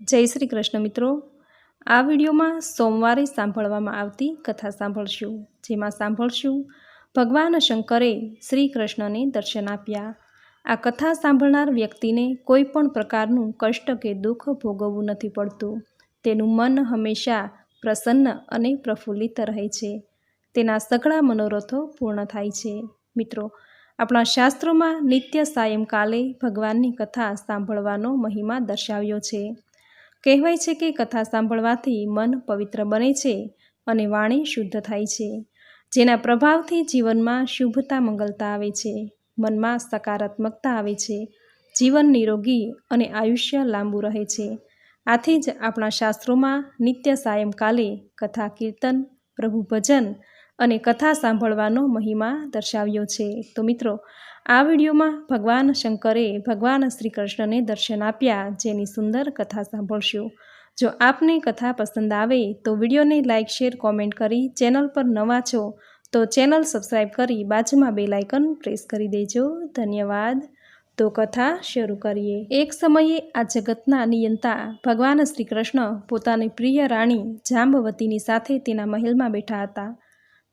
જય શ્રી કૃષ્ણ મિત્રો. આ વિડીયોમાં સોમવારે સાંભળવામાં આવતી કથા સાંભળશું, જેમાં સાંભળશું, ભગવાન શંકરે શ્રી કૃષ્ણને દર્શન આપ્યા. આ કથા સાંભળનાર વ્યક્તિને કોઈ પણ પ્રકારનું કષ્ટ કે દુઃખ ભોગવવું નથી પડતું. તેનું મન હંમેશા પ્રસન્ન અને પ્રફુલ્લિત રહે છે. તેના સઘળા મનોરથો પૂર્ણ થાય છે. મિત્રો, આપણા શાસ્ત્રોમાં નિત્ય સાયંકાલે ભગવાનની કથા સાંભળવાનો મહિમા દર્શાવ્યો છે. કહેવાય છે કે કથા સાંભળવાથી મન પવિત્ર બને છે અને વાણી શુદ્ધ થાય છે. જેના પ્રભાવથી જીવનમાં શુભતા મંગલતા આવે છે, મનમાં સકારાત્મકતા આવે છે, જીવન નિરોગી અને આયુષ્ય લાંબુ રહે છે. આથી જ આપણા શાસ્ત્રોમાં નિત્ય સાયંકાલે કથા કીર્તન પ્રભુ ભજન અને કથા સાંભળવાનો મહિમા દર્શાવ્યો છે. તો મિત્રો, આ વિડીયોમાં ભગવાન શંકરે ભગવાન શ્રી કૃષ્ણને દર્શન આપ્યા જેની સુંદર કથા સાંભળશું. જો આપને કથા પસંદ આવે તો વિડીયોને લાઇક શેર, કોમેન્ટ કરી ચેનલ પર નવા છો તો ચેનલ સબસ્ક્રાઈબ કરી બાજુમાં બે લાઇકન પ્રેસ કરી દેજો. ધન્યવાદ. તો કથા શરૂ કરીએ. એક સમયે આ જગતના નિયંતા ભગવાન શ્રી કૃષ્ણ પોતાની પ્રિય રાણી જાંબવતીની સાથે તેના મહેલમાં બેઠા હતા.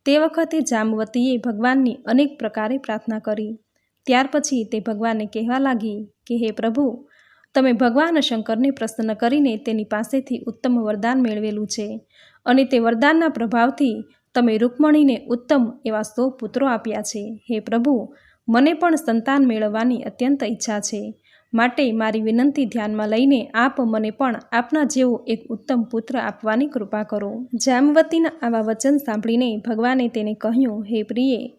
તે વખતે જાંબવતીએ ભગવાનની અનેક પ્રકારે પ્રાર્થના કરી. ત્યાર પછી તે ભગવાનને કહેવા લાગી કે, હે પ્રભુ, તમે ભગવાન શંકરને પ્રસન્ન કરીને તેની પાસેથી ઉત્તમ વરદાન મેળવેલું છે અને તે વરદાનના પ્રભાવથી તમે રૂકમણીને ઉત્તમ એવા સો પુત્રો આપ્યા છે. હે પ્રભુ, મને પણ સંતાન મેળવવાની અત્યંત ઈચ્છા છે. માટે મારી વિનંતી ધ્યાનમાં લઈને આપ મને પણ આપના જેવો એક ઉત્તમ પુત્ર આપવાની કૃપા કરો. જામવતીના આવા વચન સાંભળીને ભગવાને તેને કહ્યું, હે પ્રિયે,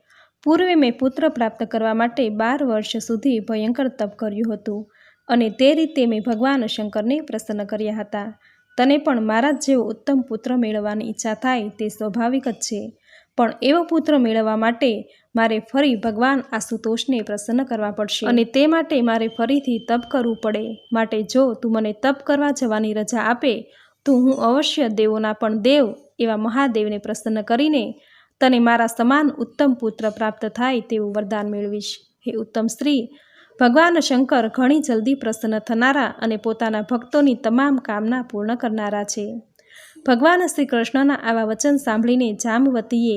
પૂર્વે મેં પુત્ર પ્રાપ્ત કરવા માટે બાર વર્ષ સુધી ભયંકર તપ કર્યું હતું અને તે રીતે મેં ભગવાન શંકરને પ્રસન્ન કર્યા હતા. તને પણ મારા જેવો ઉત્તમ પુત્ર મેળવવાની ઈચ્છા થાય તે સ્વાભાવિક જ છે. પણ એવો પુત્ર મેળવવા માટે મારે ફરી ભગવાન આશુતોષને પ્રસન્ન કરવા પડશે. અને તે માટે મારે ફરીથી તપ કરવું પડે. માટે જો તું મને તપ કરવા જવાની રજા આપે, તો હું અવશ્ય દેવોના પણ દેવ એવા મહાદેવને પ્રસન્ન કરીને તને મારા સમાન ઉત્તમ પુત્ર પ્રાપ્ત થાય તેવું વરદાન મેળવીશ. હે ઉત્તમ સ્ત્રી, ભગવાન શંકર ઘણી જલ્દી પ્રસન્ન થનારા અને પોતાના ભક્તોની તમામ કામના પૂર્ણ કરનારા છે. ભગવાન શ્રી કૃષ્ણના આવા વચન સાંભળીને જામવતીએ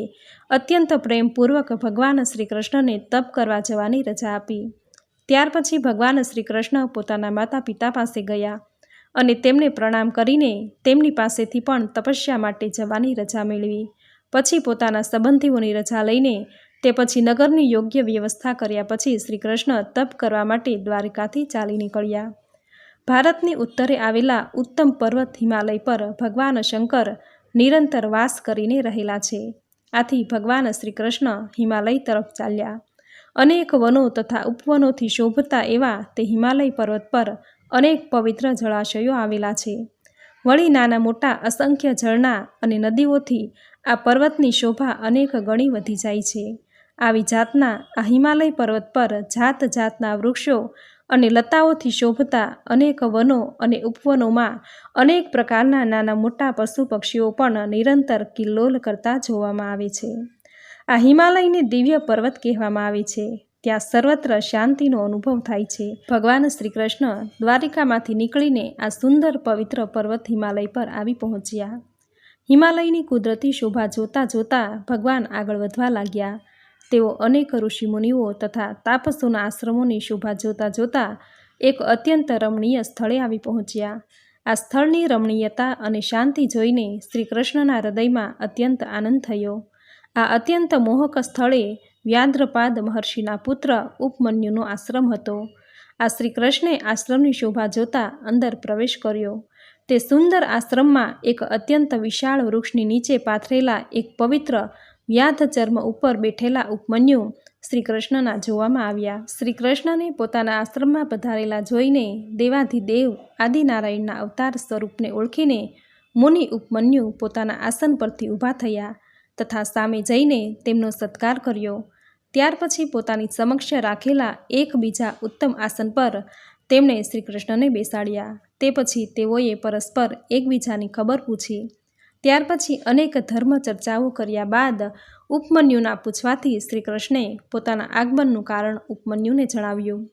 અત્યંત પ્રેમપૂર્વક ભગવાન શ્રી કૃષ્ણને તપ કરવા જવાની રજા આપી. ત્યાર પછી ભગવાન શ્રી કૃષ્ણ પોતાના માતા પિતા પાસે ગયા અને તેમને પ્રણામ કરીને તેમની પાસેથી પણ તપસ્યા માટે જવાની રજા મેળવી. પછી પોતાના સંબંધીઓની રજા લઈને તે પછી નગરની યોગ્ય વ્યવસ્થા કર્યા પછી શ્રી કૃષ્ણ તપ કરવા માટે દ્વારિકાથી ચાલી નીકળ્યા. ભારતની ઉત્તરે આવેલા ઉત્તમ પર્વત હિમાલય પર ભગવાન શંકર નિરંતર વાસ કરીને રહેલા છે. આથી ભગવાન શ્રી કૃષ્ણ હિમાલય તરફ ચાલ્યા. અનેક વનો તથા ઉપવનોથી શોભતા એવા તે હિમાલય પર્વત પર અનેક પવિત્ર જળાશયો આવેલા છે. વળી નાના મોટા અસંખ્ય ઝરણા અને નદીઓથી આ પર્વતની શોભા અનેક ગણી વધી જાય છે. આવી જાતના આ હિમાલય પર્વત પર જાત જાતના વૃક્ષો અને લતાઓથી શોભતા અનેક વનો અને ઉપવનોમાં અનેક પ્રકારના નાના મોટા પશુ પક્ષીઓ પણ નિરંતર કિલ્લોલ કરતા જોવામાં આવે છે. આ હિમાલયને દિવ્ય પર્વત કહેવામાં આવે છે. ત્યાં સર્વત્ર શાંતિનો અનુભવ થાય છે. ભગવાન શ્રી કૃષ્ણ દ્વારિકામાંથી નીકળીને આ સુંદર પવિત્ર પર્વત હિમાલય પર આવી પહોંચ્યા. હિમાલયની કુદરતી શોભા જોતા જોતા ભગવાન આગળ વધવા લાગ્યા. તેઓ અનેક ઋષિમુનિઓ તથા તાપસોના આશ્રમોની શોભા જોતા જોતા એક અત્યંત રમણીય સ્થળે આવી પહોંચ્યા. આ સ્થળની રમણીયતા અને શાંતિ જોઈને શ્રી કૃષ્ણના હૃદયમાં અત્યંત આનંદ થયો. આ અત્યંત મોહક સ્થળે વ્યાદ્રપાદ મહર્ષિના પુત્ર ઉપમન્યુનો આશ્રમ હતો. આ શ્રી કૃષ્ણે આશ્રમની શોભા જોતા અંદર પ્રવેશ કર્યો. તે સુંદર આશ્રમમાં એક અત્યંત વિશાળ વૃક્ષની નીચે પાથરેલા એક પવિત્ર વ્યાધ ચર્મ ઉપર બેઠેલા ઉપમન્યુ શ્રીકૃષ્ણના જોવામાં આવ્યા. શ્રીકૃષ્ણને પોતાના આશ્રમમાં પધારેલા જોઈને દેવાધિદેવ આદિનારાયણના અવતાર સ્વરૂપને ઓળખીને મુનિ ઉપમન્યુ પોતાના આસન પરથી ઊભા થયા તથા સામે જઈને તેમનો સત્કાર કર્યો. ત્યાર પછી પોતાની સમક્ષ રાખેલા એકબીજા ઉત્તમ આસન પર તેમણે શ્રીકૃષ્ણને બેસાડ્યા. તે પછી તેઓએ પરસ્પર એકબીજાની ખબર પૂછી. ત્યાર પછી અનેક ધર્મ ચર્ચાઓ કર્યા બાદ ઉપમન્યુના પૂછવાથી શ્રી કૃષ્ણે પોતાના આગમનનું કારણ ઉપમન્યુને જણાવ્યું.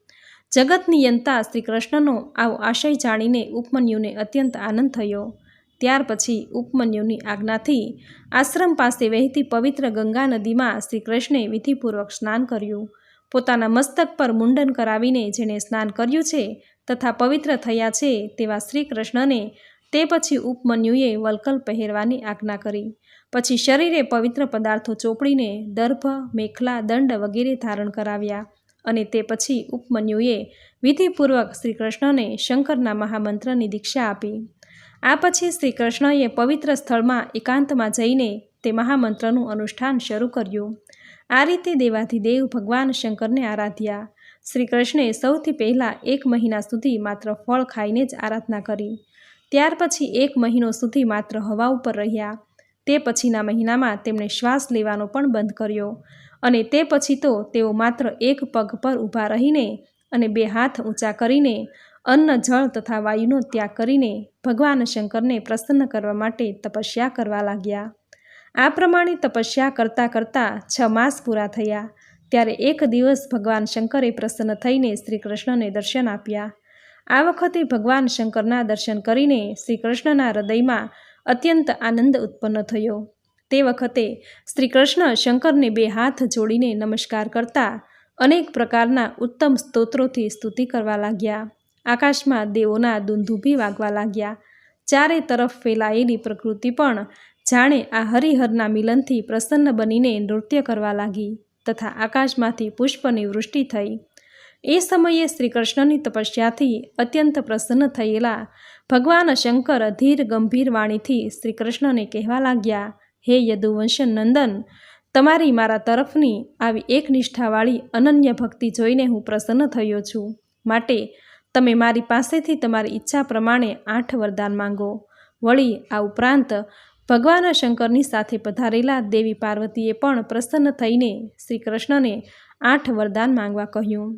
જગતનિયંતા શ્રી કૃષ્ણનો આવો આશય જાણીને ઉપમન્યુને અત્યંત આનંદ થયો. ત્યાર પછી ઉપમન્યુની આજ્ઞાથી આશ્રમ પાસે વહેતી પવિત્ર ગંગા નદીમાં શ્રી કૃષ્ણે વિધિપૂર્વક સ્નાન કર્યું. પોતાના મસ્તક પર મુંડન કરાવીને જેણે સ્નાન કર્યું છે તથા પવિત્ર થયા છે તેવા શ્રી કૃષ્ણને તે પછી ઉપમન્યુએ વલકલ પહેરવાની આજ્ઞા કરી. પછી શરીરે પવિત્ર પદાર્થો ચોપડીને દર્ભ, મેખલા, દંડ વગેરે ધારણ કરાવ્યા અને તે પછી ઉપમન્યુએ વિધિપૂર્વક શ્રી કૃષ્ણને શંકરના મહામંત્રની દીક્ષા આપી. આ પછી શ્રી કૃષ્ણએ પવિત્ર સ્થળમાં એકાંતમાં જઈને તે મહામંત્રનું અનુષ્ઠાન શરૂ કર્યું. આ રીતે દેવાધિદેવ ભગવાન શંકરને આરાધ્યા. શ્રી કૃષ્ણે સૌથી પહેલાં એક મહિના સુધી માત્ર ફળ ખાઈને જ આરાધના કરી. ત્યાર પછી એક મહિનો સુધી માત્ર હવા ઉપર રહ્યા. તે પછીના મહિનામાં તેમણે શ્વાસ લેવાનો પણ બંધ કર્યો અને તે પછી તો તેઓ માત્ર એક પગ પર ઊભા રહીને અને બે હાથ ઊંચા કરીને અન્ન, જળ તથા વાયુનો ત્યાગ કરીને ભગવાન શંકરને પ્રસન્ન કરવા માટે તપસ્યા કરવા લાગ્યા. આ પ્રમાણે તપસ્યા કરતાં કરતાં છ માસ પૂરા થયા. ત્યારે એક દિવસ ભગવાન શંકરે પ્રસન્ન થઈને શ્રી કૃષ્ણને દર્શન આપ્યા. આ વખતે ભગવાન શંકરના દર્શન કરીને શ્રી કૃષ્ણના હૃદયમાં અત્યંત આનંદ ઉત્પન્ન થયો. તે વખતે શ્રી કૃષ્ણ શંકરને બે હાથ જોડીને નમસ્કાર કરતા અનેક પ્રકારના ઉત્તમ સ્તોત્રોથી સ્તુતિ કરવા લાગ્યા. આકાશમાં દેવોના દુંધુભી વાગવા લાગ્યા. ચારે તરફ ફેલાયેલી પ્રકૃતિ પણ જાણે આ હરિહરના મિલનથી પ્રસન્ન બનીને નૃત્ય કરવા લાગી તથા આકાશમાંથી પુષ્પની વૃષ્ટિ થઈ. એ સમયે શ્રી કૃષ્ણની તપસ્યાથી અત્યંત પ્રસન્ન થયેલા ભગવાન શંકર ધીર ગંભીર વાણીથી શ્રી કૃષ્ણને કહેવા લાગ્યા, હે યદુવંશ નંદન તમારી મારા તરફની આવી એક નિષ્ઠાવાળી અનન્ય ભક્તિ જોઈને હું પ્રસન્ન થયો છું. માટે તમે મારી પાસેથી તમારી ઈચ્છા પ્રમાણે આઠ વરદાન માંગો. વળી આ ઉપરાંત ભગવાન શંકરની સાથે પધારેલા દેવી પાર્વતીએ પણ પ્રસન્ન થઈને શ્રી કૃષ્ણને આઠ વરદાન માંગવા કહ્યું.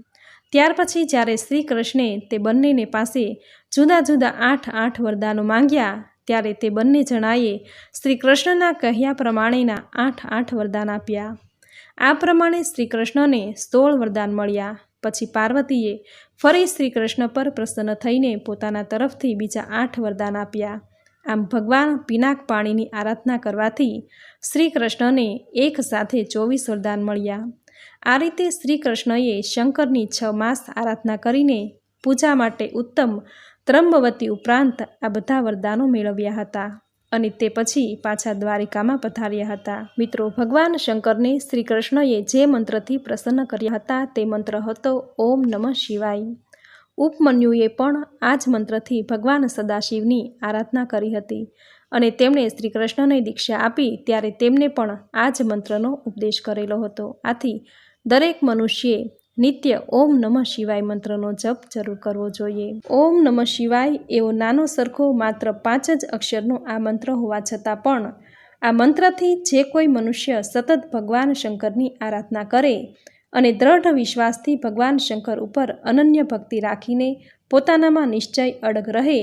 ત્યાર પછી જ્યારે શ્રી કૃષ્ણે તે બંનેને પાસે જુદા જુદા આઠ આઠ વરદાનો માંગ્યા, ત્યારે તે બંને જણાએ શ્રી કૃષ્ણના કહ્યા પ્રમાણેના આઠ આઠ વરદાન આપ્યા. આ પ્રમાણે શ્રી કૃષ્ણને સોળ વરદાન મળ્યા. પછી પાર્વતીએ ફરી શ્રી કૃષ્ણ પર પ્રસન્ન થઈને પોતાના તરફથી બીજા આઠ વરદાન આપ્યા. આમ ભગવાન પિનાક પાણીની આરાધના કરવાથી શ્રી કૃષ્ણને એક સાથે ચોવીસ વરદાન મળ્યા. આ રીતે શ્રી કૃષ્ણએ શંકરની છ માસ આરાધના કરીને પૂજા માટે ઉત્તમ ત્રંબવતી ઉપરાંત આ બધા વરદાનો મેળવ્યા હતા અને તે પછી પાછા દ્વારિકામાં પધાર્યા હતા. મિત્રો, ભગવાન શંકરને શ્રી કૃષ્ણએ જે મંત્રથી પ્રસન્ન કર્યા હતા તે મંત્ર હતો ઓમ નમઃ શિવાય. ઉપમન્યુએ પણ આ જ મંત્રથી ભગવાન સદાશિવની આરાધના કરી હતી. અને તેમણે શ્રી કૃષ્ણને દીક્ષા આપી ત્યારે તેમને પણ આ જ મંત્રનો ઉપદેશ કરેલો હતો. આથી દરેક મનુષ્યે નિત્ય ઓમ નમઃ શિવાય મંત્રનો જપ જરૂર કરવો જોઈએ. ઓમ નમઃ શિવાય એવો નાનો સરખો માત્ર પાંચ જ અક્ષરનો આ મંત્ર હોવા છતાં પણ આ મંત્રથી જે કોઈ મનુષ્ય સતત ભગવાન શંકરની આરાધના કરે અને દ્રઢ વિશ્વાસથી ભગવાન શંકર ઉપર અનન્ય ભક્તિ રાખીને પોતાનામાં નિશ્ચય અડગ રહે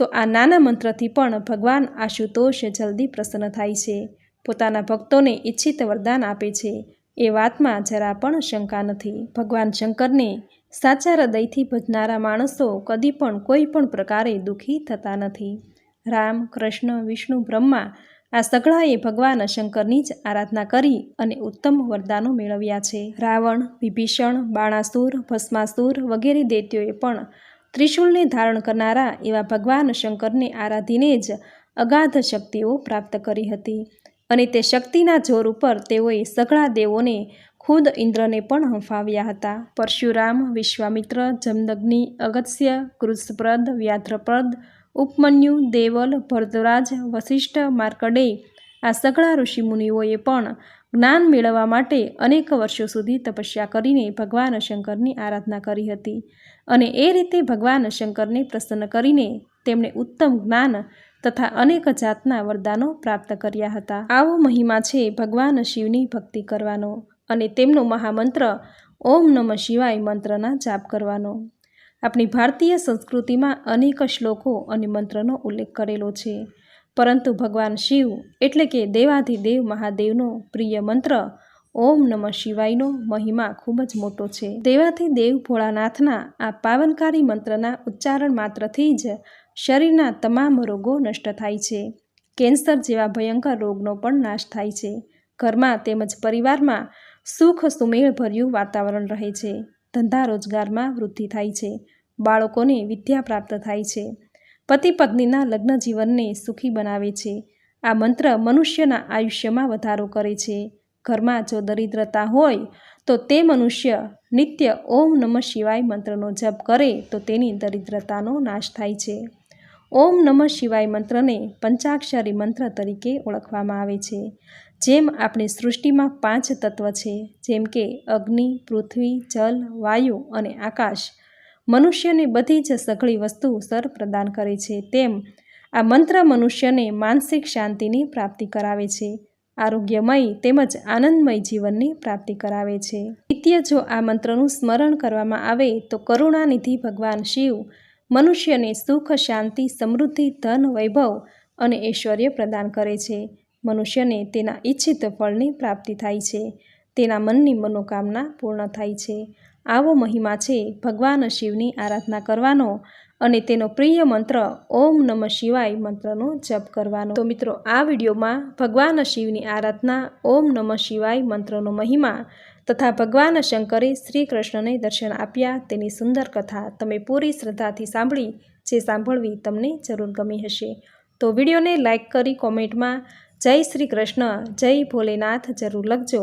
તો આ નાના મંત્રથી પણ ભગવાન આશુતોષ જલ્દી પ્રસન્ન થાય છે. પોતાના ભક્તોને ઈચ્છિત વરદાન આપે છે. એ વાતમાં જરા પણ શંકા નથી. ભગવાન શંકરને સાચા હૃદયથી ભજનારા માણસો કદી પણ કોઈ પણ પ્રકારે દુઃખી થતા નથી. રામ, કૃષ્ણ, વિષ્ણુ, બ્રહ્મા આ સઘળાએ ભગવાન શંકરની જ આરાધના કરી અને ઉત્તમ વરદાનો મેળવ્યા છે. રાવણ, વિભીષણ, બાણાસુર, ભસ્માસુર વગેરે દૈત્યોએ પણ ત્રિશુલને ધારણ કરનારા એવા ભગવાન શંકરને આરાધીને જ અગાધ શક્તિઓ પ્રાપ્ત કરી હતી અને તે શક્તિના જોર ઉપર તેઓએ સઘળા દેવોને ખુદ ઇન્દ્રને પણ હંફાવ્યા હતા. પરશુરામ, વિશ્વામિત્ર, જમદગ્નિ, અગત્ય કૃષપ્રદ વ્યાધ્રપ્રદ ઉપમન્યુ, દેવલ, ભરદ્વાજ વશિષ્ઠ માર્કડે આ સઘળા ઋષિમુનિઓએ પણ જ્ઞાન મેળવવા માટે અનેક વર્ષો સુધી તપસ્યા કરીને ભગવાન શંકરની આરાધના કરી હતી અને એ રીતે ભગવાન શંકરને પ્રસન્ન કરીને તેમણે ઉત્તમ જ્ઞાન તથા અનેક જાતના વરદાનો પ્રાપ્ત કર્યા હતા. આવો મહિમા છે ભગવાન શિવની ભક્તિ કરવાનો અને તેમનો મહામંત્ર ઓમ નમઃ શિવાય મંત્રના જાપ કરવાનો. આપણી ભારતીય સંસ્કૃતિમાં અનેક શ્લોકો અને મંત્રનો ઉલ્લેખ કરેલો છે. પરંતુ ભગવાન શિવ, એટલે કે દેવાધિદેવ મહાદેવનો પ્રિય મંત્ર, ઓમ નમઃ શિવાયનો મહિમા ખૂબ જ મોટો છે. દેવાથી દેવ ભોળાનાથના આ પાવનકારી મંત્રના ઉચ્ચારણ માત્રથી જ શરીરના તમામ રોગો નષ્ટ થાય છે. કેન્સર જેવા ભયંકર રોગનો પણ નાશ થાય છે. ઘરમાં તેમજ પરિવારમાં સુખ સુમેળભર્યું વાતાવરણ રહે છે. ધંધા રોજગારમાં વૃદ્ધિ થાય છે. બાળકોને વિદ્યા પ્રાપ્ત થાય છે. પતિ પત્નીના લગ્ન જીવનને સુખી બનાવે છે. આ મંત્ર મનુષ્યના આયુષ્યમાં વધારો કરે છે. ઘરમાં જો દરિદ્રતા હોય, તો તે મનુષ્ય નિત્ય ઓમ નમઃ શિવાય મંત્રનો જપ કરે તો તેની દરિદ્રતાનો નાશ થાય છે. ઓમ નમઃ શિવાય મંત્રને પંચાક્ષરી મંત્ર તરીકે ઓળખવામાં આવે છે. જેમ આપણી સૃષ્ટિમાં પાંચ તત્વ છે, જેમ કે અગ્નિ, પૃથ્વી, જલ, વાયુ અને આકાશ. મનુષ્યને બધી જ સઘળી વસ્તુ સર પ્રદાન કરે છે. તેમ આ મંત્ર મનુષ્યને માનસિક શાંતિની પ્રાપ્તિ કરાવે છે. આરોગ્યમય તેમજ આનંદમય જીવનની પ્રાપ્તિ કરાવે છે. નિત્ય જો આ મંત્રનું સ્મરણ કરવામાં આવે તો કરુણાનિધિ ભગવાન શિવ મનુષ્યને સુખ, શાંતિ, સમૃદ્ધિ, ધન, વૈભવ અને ઐશ્વર્ય પ્રદાન કરે છે. મનુષ્યને તેના ઈચ્છિત ફળની પ્રાપ્તિ થાય છે. તેના મનની મનોકામના પૂર્ણ થાય છે. આવો મહિમા છે, ભગવાન શિવની આરાધના કરવાનો અને તેનો પ્રિય મંત્ર ઓમ નમઃ શિવાય મંત્રનો જપ કરવાનો. તો મિત્રો, આ વિડીયોમાં ભગવાન શિવની આરાધના ઓમ નમઃ શિવાય મંત્રનો મહિમા તથા ભગવાન શંકરે શ્રી કૃષ્ણને દર્શન આપ્યા તેની સુંદર કથા તમે પૂરી શ્રદ્ધાથી સાંભળી, જે સાંભળવી તમને જરૂર ગમી હશે. તો વિડીયોને લાઇક કરી કોમેન્ટમાં જય શ્રી કૃષ્ણ જય ભોલેનાથ જરૂર લખજો.